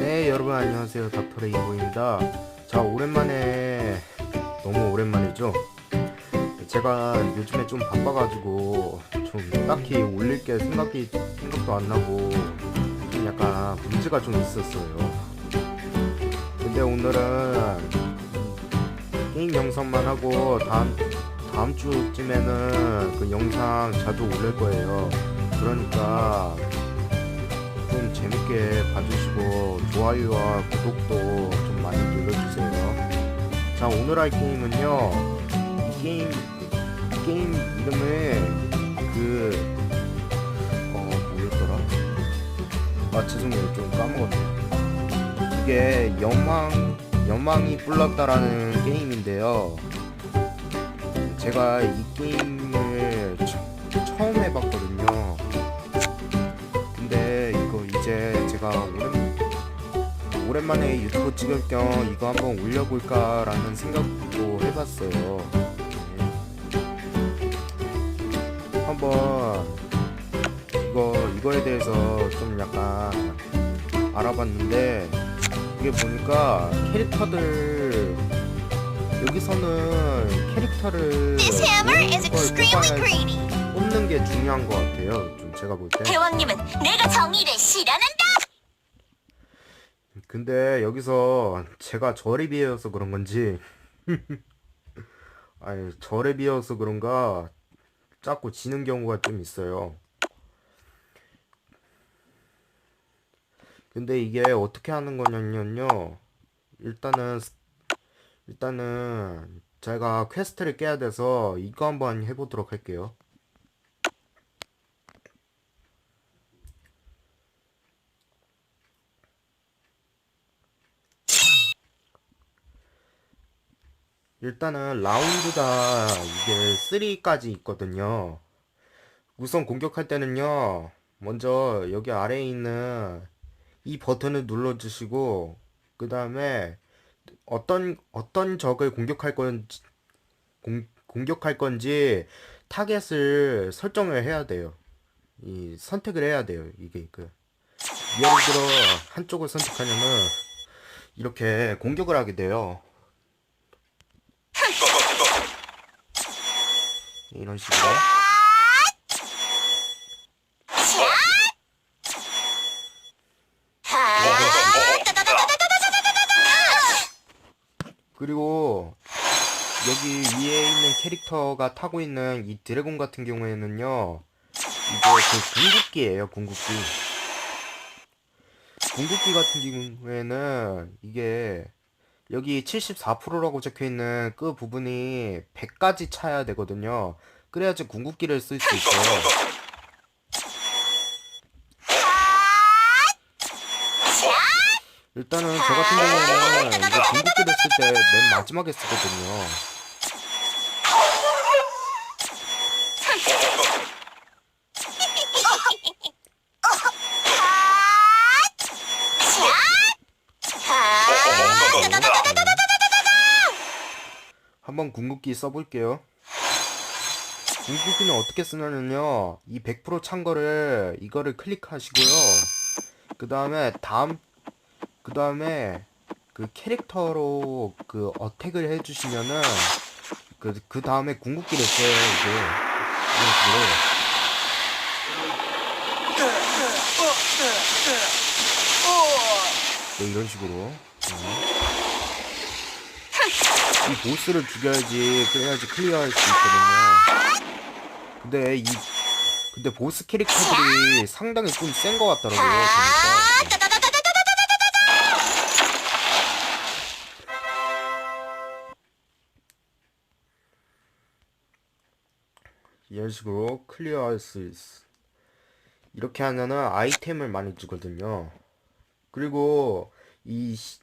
네 여러분 안녕하세요. 닥터레인보입니다. 자 오랜만에 너무 오랜만이죠? 제가 요즘에 좀 바빠가지고 좀 딱히 올릴 게 생각이 생각도 안 나고 좀 약간 문제가 좀 있었어요. 근데 오늘은 게임 영상만 하고 다음 다음 주쯤에는 그 영상 자주 올릴 거예요. 그러니까 좀 재밌게 봐주시고 좋아요와 구독도 좀 많이 눌러주세요. 자 오늘 할 게임은요. 이 게임 이 게임 이름을 그어 뭐였더라? 아 죄송해요 좀 까먹었네. 이게 연망 연망이 불렀다라는 게임인데요. 제가 이 게임을 처, 처음 해봤거든요. 제 제가 오랜, 오랜만에 유튜브 찍을 겸 이거 한번 올려볼까라는 생각도 해봤어요. 네. 한번 이거 이거에 대해서 좀 약간 알아봤는데 이게 보니까 캐릭터들 여기서는 캐릭터를. 뽑는 게 중요한 것 같아요. 좀 제가 볼 때. 대왕님은 내가 정의를 실현한다. 근데 여기서 제가 절에 비해서 그런 건지 아니 절에 비해서 그런가 자꾸 지는 경우가 좀 있어요. 근데 이게 어떻게 하는 거냐면요. 일단은 스- 일단은 제가 퀘스트를 깨야 돼서 이거 한번 해보도록 할게요. 일단은 라운드가 이게 3까지 있거든요. 우선 공격할 때는요. 먼저 여기 아래에 있는 이 버튼을 눌러주시고 그 다음에 어떤 어떤 적을 공격할 건지 공, 공격할 건지 타겟을 설정을 해야 돼요. 이 선택을 해야 돼요. 이게 그 예를 들어 한쪽을 선택하려면 이렇게 공격을 하게 돼요. 이런 식으로. 그리고 여기 위에 있는 캐릭터가 타고 있는 이 드래곤 같은 경우에는요 이게 그 궁극기예요 궁극기. 궁극기 같은 경우에는 이게 여기 74%라고 적혀 있는 그 부분이 100까지 차야 되거든요 그래야지 궁극기를 쓸 수 있어요 일단은 저 같은 경우에는 이거 궁극기를 쓸 때 맨 마지막에 쓰거든요. 한번 궁극기 써볼게요. 궁극기는 어떻게 쓰냐면요. 이 100%찬 거를 이거를 클릭하시고요. 그 다음에 다음 그 다음에 그 캐릭터로 그 어택을 해주시면은 그, 그 다음에 궁극기를 써요, 이게. 이런 식으로. 네, 이런 식으로. 네. 이 보스를 죽여야지, 그래야지 클리어할 수 있거든요. 근데 이, 근데 보스 캐릭터들이 상당히 좀 센 것 같더라고요. 이런 식으로 클리어할 수 있어. 이렇게 하면은 아이템을 많이 주거든요. 그리고 이, 시-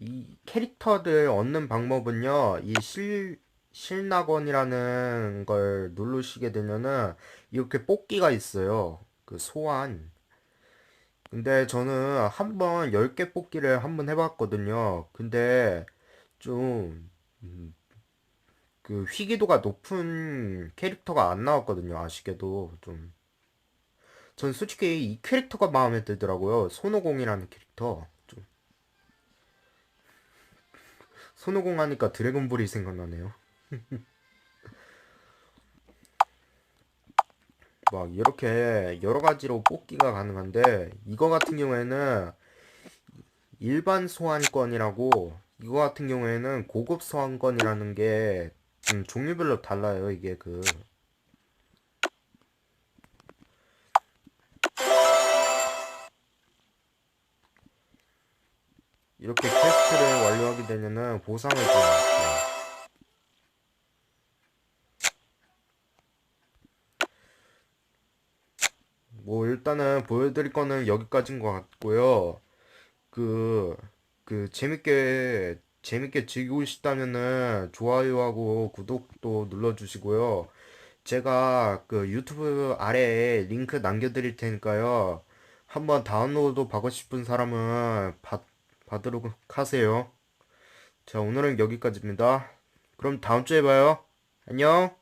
이 캐릭터들 얻는 방법은요, 이 실, 실낙원이라는 걸 누르시게 되면은 이렇게 뽑기가 있어요. 그 소환. 근데 저는 한번 10개 뽑기를 한번 해봤거든요. 근데 좀, 음, 그 희귀도가 높은 캐릭터가 안 나왔거든요. 아쉽게도 좀. 전 솔직히 이 캐릭터가 마음에 들더라고요. 손오공이라는 캐릭터. 손오공 하니까 드래곤볼이 생각나네요. 막 이렇게 여러 가지로 뽑기가 가능한데 이거 같은 경우에는 일반 소환권이라고 이거 같은 경우에는 고급 소환권이라는 게 음, 종류별로 달라요. 이게 그 이렇게 퀘스 완료하게 되면은 보상을 줘요. 뭐 일단은 보여드릴 거는 여기까지인 것 같고요. 그, 그 재밌게 재밌게 즐기고 싶다면은 좋아요하고 구독도 눌러주시고요. 제가 그 유튜브 아래에 링크 남겨드릴 테니까요. 한번 다운로드 받고 싶은 사람은 받, 받도록 하세요. 자, 오늘은 여기까지입니다. 그럼 다음 주에 봐요. 안녕.